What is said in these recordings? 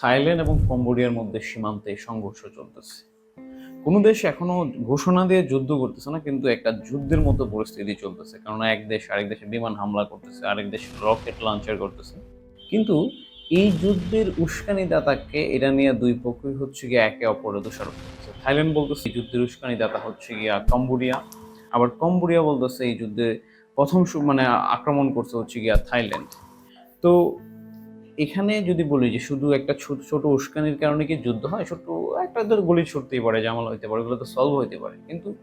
Thailand এবং কম্বোডিয়ার মধ্যে সীমান্তে সংঘর্ষ চলতেছে। কোনো দেশ এখনও ঘোষণা দিয়ে যুদ্ধ করতেছে না, কিন্তু একটা যুদ্ধের মতো পরিস্থিতি চলতেছে। কারণ এক দেশ আরেক দেশে বিমান হামলা করতেছে, আরেক দেশ রকেট লঞ্চার করতেছে। কিন্তু এই যুদ্ধের উস্কানিদাতাকে এটা নিয়ে দুই পক্ষই হচ্ছে গিয়ে একে অপরের দোষারোপ করতেছে। থাইল্যান্ড বলতেছে, এই যুদ্ধের উস্কানিদাতা হচ্ছে গিয়া কম্বোডিয়া। আবার কম্বোডিয়া বলতেছে, এই যুদ্ধে প্রথম মানে আক্রমণ করছে হচ্ছে গিয়া থাইল্যান্ড। তো এখানে যদি বলি যে শুধু একটা ছোট ছোট উস্কানির কারণে কি যুদ্ধ হয়? ছোট একটা ধর গুলি ছুটতেই পারে, জামাল হইতে পারে এগুলো তো সলভ হইতে পারে। কিন্তু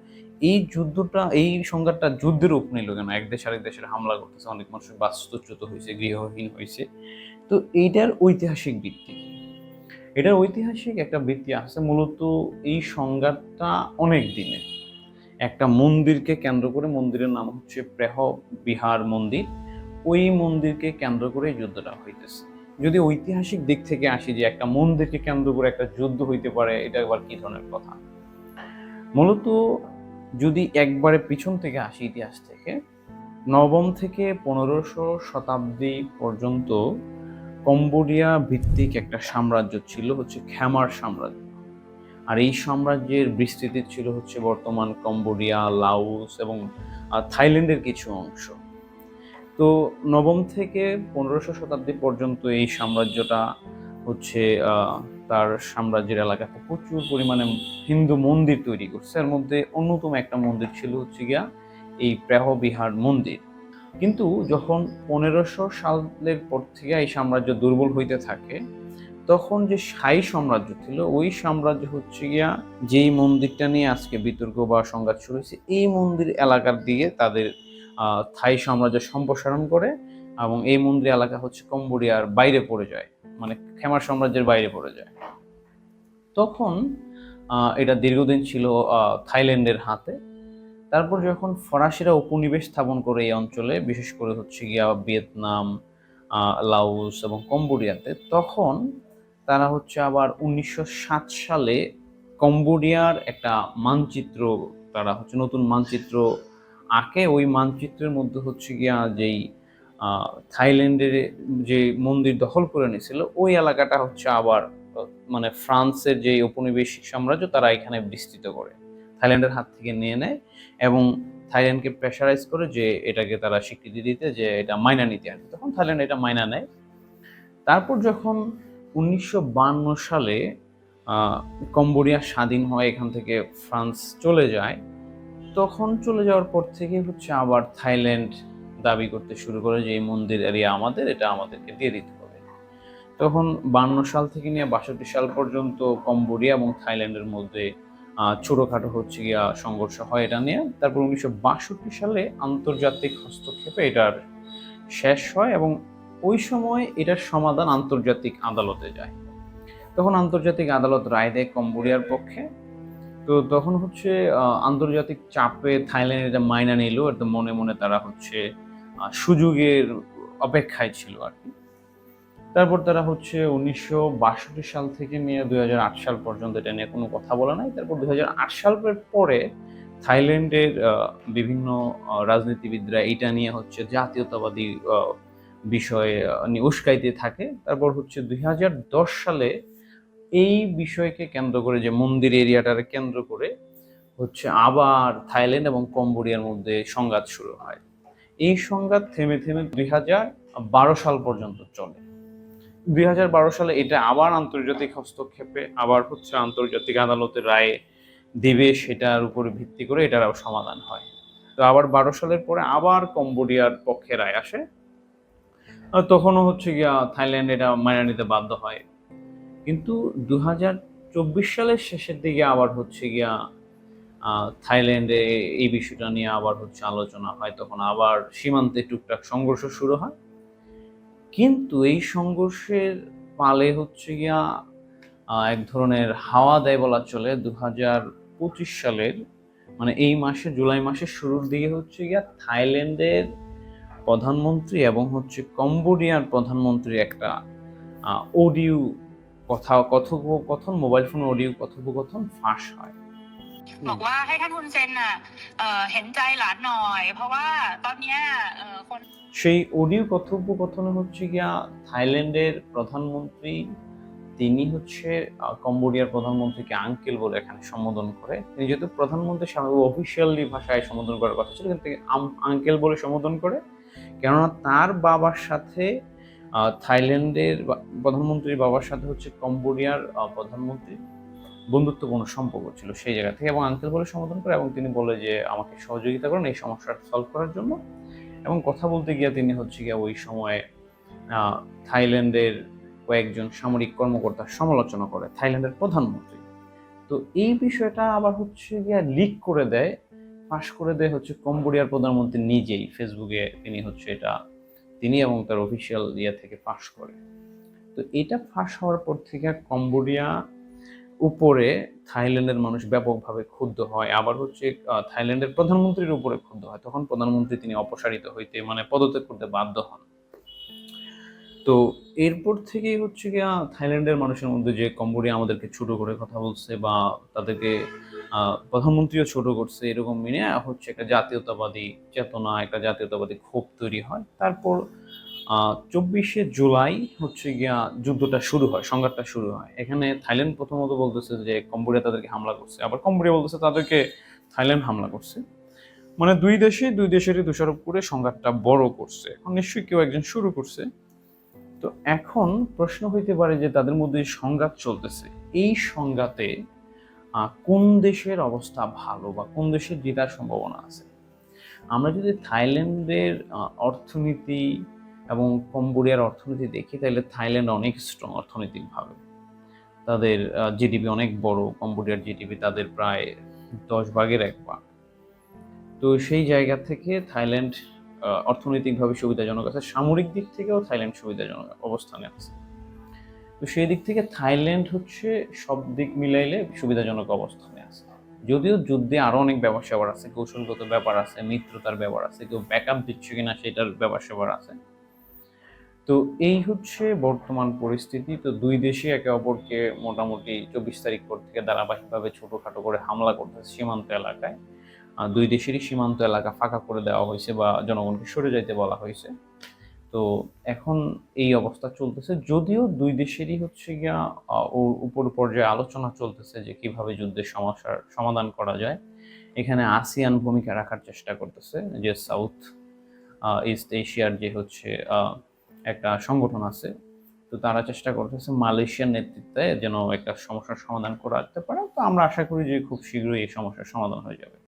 এই যুদ্ধটা, এই সংঘাতটা যুদ্ধের রূপ নিল কেন? এক দেশ আরেক দেশের হামলা করতেছে, অনেক মানুষ বাস্তুচ্যুত হয়েছে, গৃহহীন হয়েছে। তো এইটার ঐতিহাসিক ভিত্তি এটার ঐতিহাসিক একটা ভিত্তি আছে মূলত এই সংঘাতটা অনেক দিনের। একটা মন্দিরকে কেন্দ্র করে, মন্দিরের নাম হচ্ছে প্রেহ বিহার মন্দির। ওই মন্দিরকে কেন্দ্র করে যুদ্ধটা হইতেছে। যদি ঐতিহাসিক দিক থেকে আসি যে একটা মন্দিরকে কেন্দ্র করে একটা যুদ্ধ হইতে পারে, এটা আবার কি ধরনের কথা? মূলত যদি একবারে পিছন থেকে আসি ইতিহাস থেকে, নবম থেকে পনেরোশো শতাব্দী পর্যন্ত কম্বোডিয়া ভিত্তিক একটা সাম্রাজ্য ছিল হচ্ছে খ্যামার সাম্রাজ্য। আর এই সাম্রাজ্যের বিস্তৃতি ছিল হচ্ছে বর্তমান কম্বোডিয়া লাউস এবং থাইল্যান্ডের কিছু অংশ। তো নবম থেকে পনেরোশো শতাব্দী পর্যন্ত এই সাম্রাজ্যটা হচ্ছে তার সাম্রাজ্যের এলাকাতে প্রচুর পরিমাণে হিন্দু মন্দির তৈরি করছে। এর মধ্যে অন্যতম একটা মন্দির ছিল হচ্ছে গিয়া এই প্রেহবিহার মন্দির। কিন্তু যখন পনেরোশো সালের পর থেকে এই সাম্রাজ্য দুর্বল হইতে থাকে, তখন যে সাই সাম্রাজ্য ছিল, ওই সাম্রাজ্য হচ্ছে গিয়া যেই মন্দিরটা নিয়ে আজকে বিতর্ক বা সংঘাত শুরু হয়েছে, এই মন্দির এলাকার দিয়ে তাদের থাই সাম্রাজ্য সম্প্রসারণ করে এবং এই মন্দির এলাকা হচ্ছে কম্বোডিয়ার বাইরে পড়ে যায় মানে খেমার সাম্রাজ্যের বাইরে পড়ে যায়। তখন এটা দীর্ঘদিন ছিল থাইল্যান্ডের হাতে। তারপর যখন ফরাসিরা উপনিবেশ স্থাপন করে এই অঞ্চলে, বিশেষ করে হচ্ছে গিয়া ভিয়েতনাম লাউস এবং কম্বোডিয়াতে, তখন তারা হচ্ছে আবার উনিশশো সাত সালে কম্বোডিয়ার একটা মানচিত্র, তারা হচ্ছে নতুন মানচিত্র আঁকে ওই মানচিত্রের মধ্যে হচ্ছে গিয়া যেই থাইল্যান্ডের যে মন্দির দখল করে নিয়েছিল, ওই এলাকাটা হচ্ছে আবার মানে ফ্রান্সের যে উপনিবেশিক সাম্রাজ্য তারা এখানে বিস্তৃত করে, থাইল্যান্ডের হাত থেকে নিয়ে নেয় এবং থাইল্যান্ডকে প্রেশারাইজ করে যে এটাকে তারা স্বীকৃতি দিতে, যে এটা মাইনা নিতে আর তখন থাইল্যান্ড এটা মাইনা নেয়। তারপর যখন উনিশশো সালে কম্বোডিয়া স্বাধীন হয় এখান থেকে ফ্রান্স চলে যায় তখন চলে যাওয়ার পর থেকে হচ্ছে আবার থাইল্যান্ড দাবি করতে শুরু করে যে এই মন্দির এরিয়া আমাদের, এটা আমাদেরকে দিয়ে দিতে হবে। তখন বান্ন সাল থেকে নিয়ে বাষট্টি সাল পর্যন্ত কম্বোডিয়া এবং থাইল্যান্ডের মধ্যে ছোটখাটো হচ্ছে গিয়া সংঘর্ষ হয় এটা নিয়ে। তারপর উনিশশো বাষট্টি সালে আন্তর্জাতিক হস্তক্ষেপে এটার শেষ হয় এবং ওই সময় এটার সমাধান আন্তর্জাতিক আদালতে যায়। তখন আন্তর্জাতিক আদালত রায় দেয় কম্বোডিয়ার পক্ষে। তো তখন হচ্ছে আন্তর্জাতিক চাপে থাইল্যান্ড এটা মাইনা নিল আর মনে মনে তারা হচ্ছে সুযোগের অপেক্ষায় ছিল আর কি। তারপর তারা হচ্ছে উনিশশো বাষট্টি সাল থেকে নিয়ে দুই সাল পর্যন্ত এটা নিয়ে কোনো কথা বলা নাই। তারপর দু হাজার আট সালের পরে থাইল্যান্ডের বিভিন্ন রাজনীতিবিদরা এটা নিয়ে হচ্ছে জাতীয়তাবাদী বিষয়ে উস্কাইতে থাকে। তারপর হচ্ছে দুই হাজার দশ সালে এই বিষয়কে কেন্দ্র করে, যে মন্দির এরিয়াটার কেন্দ্র করে হচ্ছে আবার থাইল্যান্ড এবং কম্বোডিয়ার মধ্যে সংঘাত শুরু হয়। এই সংঘাত থেমে থেমে দুই বারো সাল পর্যন্ত চলে। দুই হাজার বারো সালে এটা আবার আন্তর্জাতিক হস্তক্ষেপে, আবার হচ্ছে আন্তর্জাতিক আদালতের রায়ে দেবে সেটার উপরে ভিত্তি করে এটার আবার সমাধান হয়। তো আবার বারো সালের পরে আবার কম্বোডিয়ার পক্ষে রায় আসে। তখনও হচ্ছে গিয়া থাইল্যান্ড এটা মাইনা নিতে বাধ্য হয়। কিন্তু দু সালের শেষের দিকে আবার হচ্ছে গিয়া থাইল্যান্ডে এই বিষয়টা নিয়ে আবার হচ্ছে আলোচনা হয়, তখন আবার সীমান্তে টুকটাক সংঘর্ষ শুরু হয়। কিন্তু এই সংঘর্ষের পালে হচ্ছে গিয়া এক ধরনের হাওয়া দেয় বলা চলে দু পঁচিশ সালের মানে এই মাসে, জুলাই মাসের শুরুর দিকে হচ্ছে গিয়া থাইল্যান্ডের প্রধানমন্ত্রী এবং হচ্ছে কম্বোডিয়ার প্রধানমন্ত্রী একটা অডিও কথা কথোপকথন মোবাইল ফোন অডিও কথোপকথন ফাঁস হয় บอกว่าให้ท่านฮุนเซนน่ะเอ่อเห็นใจหลานหน่อย เพราะว่าตอนเนี้ยเอ่อคน সেই অডিও কথোপকথনে হচ্ছে গিয়া থাইল্যান্ডের প্রধানমন্ত্রী তিনি হচ্ছে আহ, কম্বোডিয়ার প্রধানমন্ত্রীকে আঙ্কেল বলে এখানে সম্বোধন করে তিনি যেহেতু প্রধানমন্ত্রী স্বাভাবিক অফিসিয়ালি ভাষায় সম্বোধন করার কথা ছিল কিন্তু তিনি আঙ্কেল বলে সম্বোধন করে কেননা তার বাবার সাথে আহ, থাইল্যান্ডের প্রধানমন্ত্রীর বাবার সাথে হচ্ছে কম্বোডিয়ার আহ, প্রধানমন্ত্রীর বন্ধুত্বপূর্ণ সম্পর্ক ছিল সেই জায়গা থেকে এবং আঙ্কেল বলে সম্বোধন করে এবং তিনি বলে যে আমাকে সহযোগিতা করেন এই সমস্যাটা সলভ করার জন্য। এবং কথা বলতে গিয়ে তিনি হচ্ছে গিয়ে ওই সময়ে থাইল্যান্ডের কয়েকজন সামরিক কর্মকর্তার সমালোচনা করে থাইল্যান্ডের প্রধানমন্ত্রী। তো এই বিষয়টা আবার হচ্ছে গিয়া লিক করে দেয় ফাঁস করে দেয় হচ্ছে কম্বোডিয়ার প্রধানমন্ত্রী নিজেই। ফেসবুকে তিনি হচ্ছে এটা তিনি এবং তার অফিসিয়াল ইয়ে থেকে ফাঁস করে। তো এটা ফাঁস হওয়ার পর থেকে কম্বোডিয়া উপরে থাইল্যান্ডের মানুষ ব্যাপকভাবে ক্ষুব্ধ হয়। আবার হচ্ছে থাইল্যান্ডের প্রধানমন্ত্রীর উপরে ক্ষুব্ধ হয়। তখন প্রধানমন্ত্রী তিনি অপসারিত হইতে মানে পদত্যাগ করতে বাধ্য হন। তো এরপর থেকেই হচ্ছে গিয়া থাইল্যান্ডের মানুষের মধ্যে যে কম্বোডিয়া আমাদেরকে ছোট করে কথা বলছে বা তাদেরকে প্রধানমন্ত্রীও ছোট করছে, এরকম মিনে হচ্ছে একটা জাতীয়তাবাদী চেতনা, একটা জাতীয়তাবাদী ক্ষোভ তৈরি হয়। তারপর চব্বিশে জুলাই হচ্ছে গিয়া যুদ্ধটা শুরু হয়, সংঘাতটা শুরু হয়। এখানে থাইল্যান্ড প্রথমত বলতেছে যে কম্বোডিয়া তাদেরকে হামলা করছে। আবার কম্বোডিয়া বলতেছে তাদেরকে থাইল্যান্ড হামলা করছে। মানে দুই দেশে দুই দেশেরই দোষারোপ করে সংঘাতটা বড় করছে। এখন নিশ্চয়ই কেউ একজন শুরু করছে। তো এখন প্রশ্ন হইতে পারে যে তাদের মধ্যে সংঘাত চলতেছে। এই সংঘাতে কোন দেশের অবস্থা ভালো বা কোন দেশের জেতার সম্ভাবনা আছে? আমরা যদি থাইল্যান্ডের অর্থনীতি এবং কম্বোডিয়ার অর্থনীতি দেখি, তাহলে থাইল্যান্ড অনেক স্ট্রং অর্থনৈতিকভাবে। তাদের জিডিপি অনেক বড়, কম্বোডিয়ার জিডিপি তাদের প্রায় দশ ভাগের এক ভাগ। তো সেই জায়গা থেকে থাইল্যান্ড অর্থনৈতিকভাবে সুবিধাজনক আছে, সামরিক দিক থেকেও থাইল্যান্ড সুবিধাজনক অবস্থানে আছে। তো সেই দিক থেকে থাইল্যান্ড হচ্ছে সব দিক মিলাইলে সুবিধাজনক অবস্থানে আছে। যদিও যুদ্ধে আরও অনেক ব্যাপার আছে, কৌশলগত ব্যাপার আছে, মিত্রতার ব্যাপার আছে, কেউ ব্যাকআপ দিচ্ছে কিনা সেটার ব্যাপার আছে। তো এই হচ্ছে বর্তমান পরিস্থিতি। তো দুই দেশই একে অপরকে মোটামুটি চব্বিশ তারিখ পর থেকে ধারাবাহিকভাবে ছোটোখাটো করে হামলা করতেছে সীমান্ত এলাকায়। দুই দেশেরই সীমান্ত এলাকা ফাঁকা করে দেওয়া হয়েছে বা জনগণকে সরে যাইতে বলা হয়েছে। তো এখন এই অবস্থা চলতেছে। যদিও দুই দেশেরই হচ্ছে গিয়া ওর উপর পর্যায়ে আলোচনা চলতেছে যে কীভাবে যুদ্ধের সমস্যার সমাধান করা যায়। এখানে আসিয়ান ভূমিকা রাখার চেষ্টা করতেছে যে সাউথ ইস্ট এশিয়ার যে হচ্ছে একটা সংগঠন আছে, তো তারা চেষ্টা করতেছে মালয়েশিয়ার নেতৃত্বে যেন একটা সমস্যার সমাধান করা যেতে পারে। তো আমরা আশা করি যে খুব শীঘ্রই এই সমস্যার সমাধান হয়ে যাবে।